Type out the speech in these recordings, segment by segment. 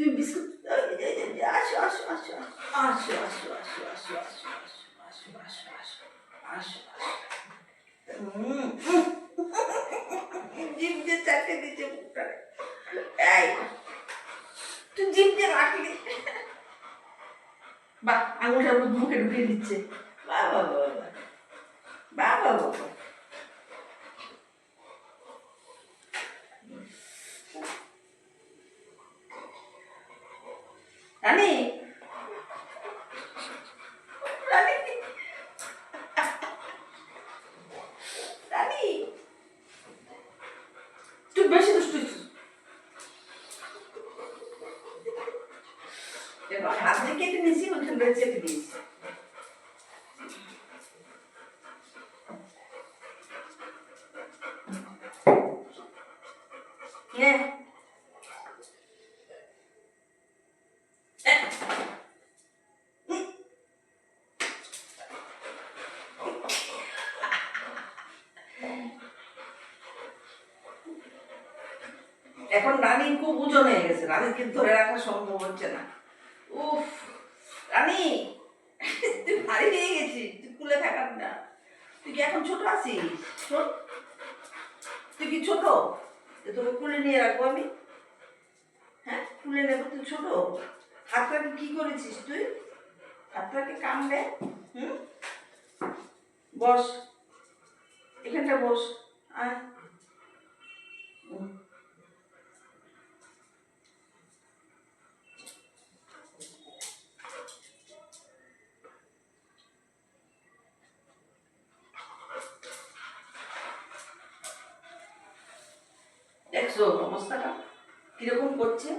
তুমি বিস্কুট আসো আসো আসো আসো আসো আসো আসো আসো আসো আসো আসো আসো জিভ দিয়ে চাটে দিচ্ছে মুখটা এই তুই জিভ দিয়ে রাখলি বা আঙুলটা মুখে ঢুকিয়ে দিচ্ছে বাহ বাহ বাহ বাহ বাহ বাহ বাহ রানী রানী রানী তুই বেশি দুষ্টু হচ্ছিস। এবার হাত দিয়ে কেটে দিয়েছি এখন রানী খুব ওজন হয়ে গেছে। রানীকে ধরে রাখা সম্ভব হচ্ছে না। রানী তুই ভারী হয়ে গেছিস, তুই কুলে থাকার না। তুই কি এখন ছোট আছিস? তুই কি ছোট? তোকে কুলে নিয়ে রাখব আমি? হ্যাঁ? কুলে নেব, তুই ছোট? হাতটাকে কি করেছিস তুই? হাতটাকে কামড়ে, হুম? বস। এখানটা বস। আয়। দেখছ অবস্থাটা? কীরকম করছে?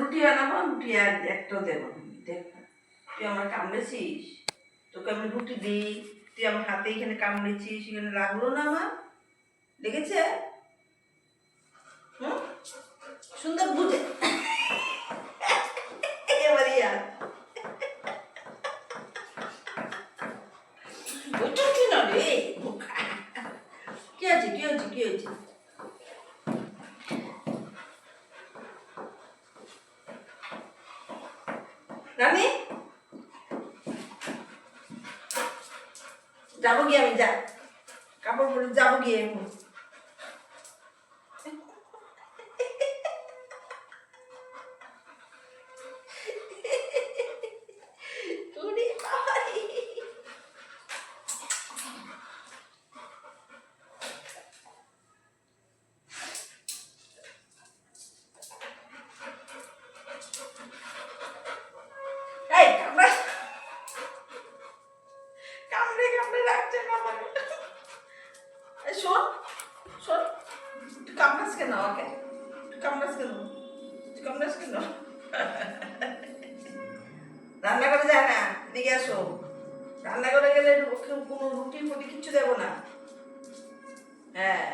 রুটি বানাবো, রুটি আর একটাও দেবো দেখ তুই আমার কামড়েছিস? তোকে আমি রুটি দিই, তুই আমার হাতে এখানে কামড়েছিস, এখানে লাগল না আমার? হুম সুন্দর বুঝে। কি আছে কি হয়েছে কি হয়েছে রানী? যাব গিয়ে আমি, যা। কাপড় পরে যাব গিয়ে আমি কেন আমাকে? তুই কামড়াস কেন? তুই কামড়াস কেন? রান্না করে যায় না দিকে আসো রান্না করে গেলে ওকে কোনো রুটি ফুটি কিচ্ছু দেবো না হ্যাঁ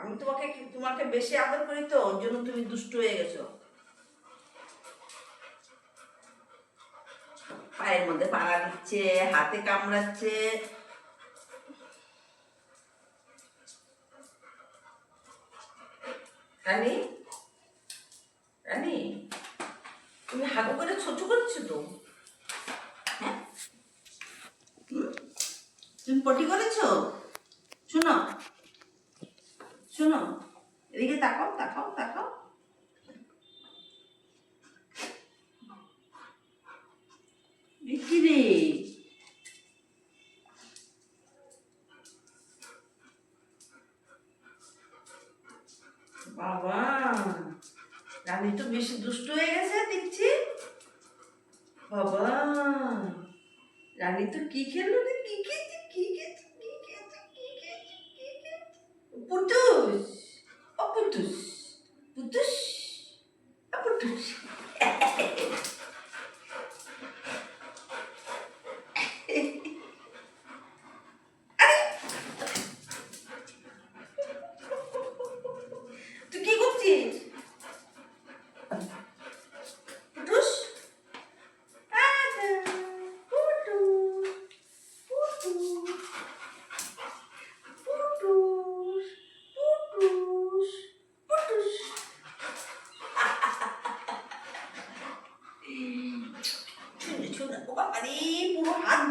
আমি তোমাকে তোমাকে বেশি আদর করি তো, ওর জন্য তুমি দুষ্ট হয়ে গেছো পায়ের মধ্যে পাড়া দিচ্ছে, হাতে কামড়াচ্ছে রানী? রানী, তুমি হাগু করে ছোট করেছ তো? হ্যাঁ? তুমি পটি করেছ? শোনো শোনো, এদিকে তাকাও তাকাও তাকাও। কি রে বাবা রানী তো বেশি দুষ্ট হয়ে গেছে দেখছি বাবা রানী তো কি খেলো কি খেয়েছে কি খেয়েছে কি খেয়েছে কি খেয়েছে কি খেয়েছে পুটুস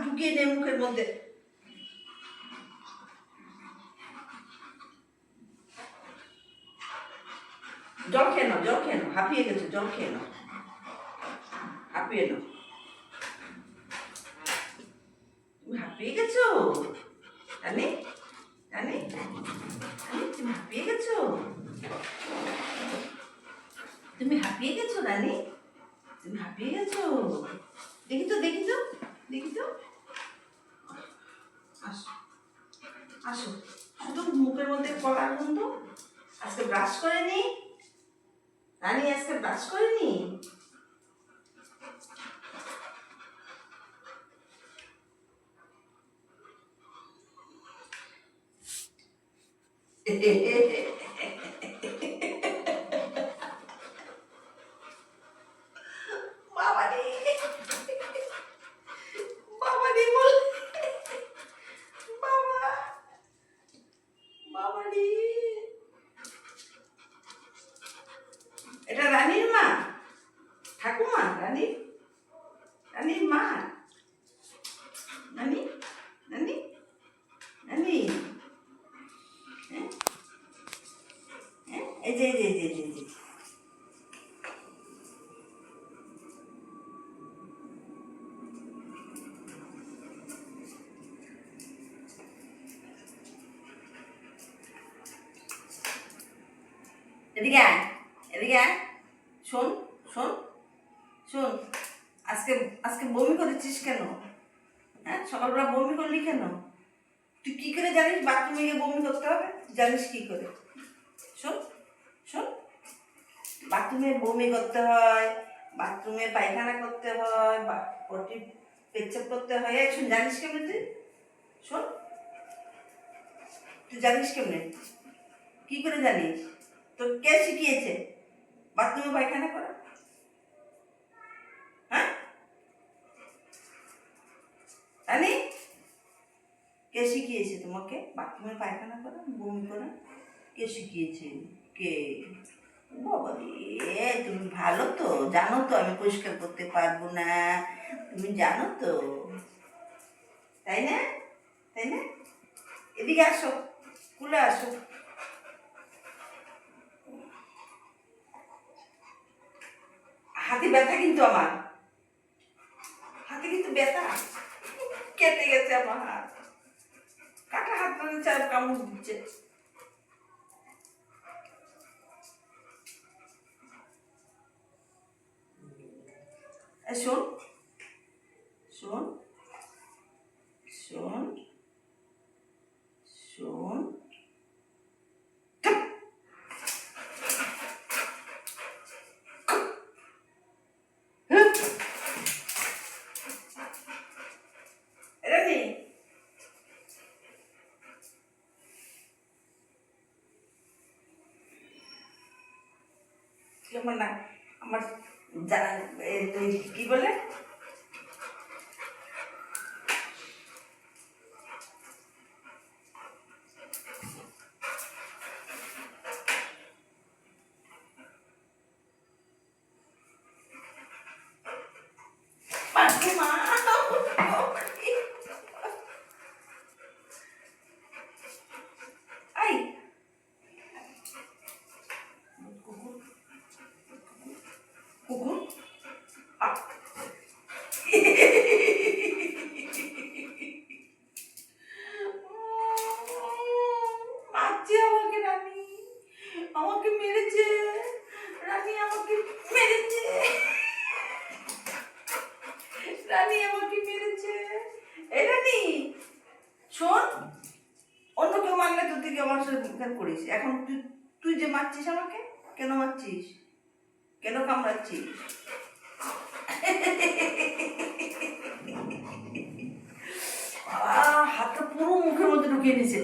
ঢুকিয়ে মুখের মধ্যে জল জল হাঁপিয়ে জল হাঁপিয়ে তুমি হাঁপিয়ে গেছো? তুমি হাঁপিয়ে গেছো? তুমি হাঁপিয়ে গেছো, রানী? তুমি হাঁপিয়ে গেছো দেখি তো দেখি তো দেখি তো আসো। আসো মুখের মধ্যে কলার গন্ধ, আজকে ব্রাশ করেনি রানী, আজকে ব্রাশ বাবা রে বাবা রে বল বাবা বাবা রে এটা রানীর মা রানী হ্যাঁ হ্যাঁ এই যে এই যে এই যে, এই যে, এই যে এদিকে আয় এদিকে আয় শোন শোন শোন, আজকে আজকে বমি করেছিস কেন? হ্যাঁ সকালবেলা বমি করলি কেন? তুই কি করে জানিস বাথরুমে গিয়ে বমি করতে হবে? জানিস কি করে? শোন শোন। বাথরুমে বমি করতে হয়, বাথরুমে পায়খানা করতে হয়, বা পটি পেচ্ছাপ করতে হয়। শোন, জানিস কেমন তুই? শোন। তুই জানিস কেমনে? কি করে জানিস? তো কে শিখিয়েছে বাথরুমে পায়খানা করা হ্যাঁ রানি কে শিখিয়েছে তোমাকে? বাথরুমে পায়খানা করা, বমি করা? কে শিখিয়েছে? কে? বাবা রে, তুমি ভালো তো, জানো তো আমি পরিষ্কার করতে পারব না। তুমি জানো তো। তাই না? তাই না? এদিকে আসো কুলে আসো। হাতে ব্যথা কিন্তু আমার। হাতে কিন্তু ব্যথা। কেটে গেছে আমার হাত। চার কামড় দিচ্ছে এই শোন শোন শোন শোন রানি আমার না আমার জানা এ, তুই কি বলে পাঠুমা আই কুকুর কুকুর আ। মারছে আমাকে রানী আমাকে মেরেছে রানী আমাকে মেরেছে রানী আমাকে মেরেছে এই রানী শোন অন্য কেউ মারলে তুই থেকে আমার সাথে বিজ্ঞান করিস। এখন তুই তুই যে মারছিস আমাকে, কেন মারছিস? কেন কামড়াচ্ছিস? হাতটা পুরো মুখের মধ্যে ঢুকিয়ে নিছে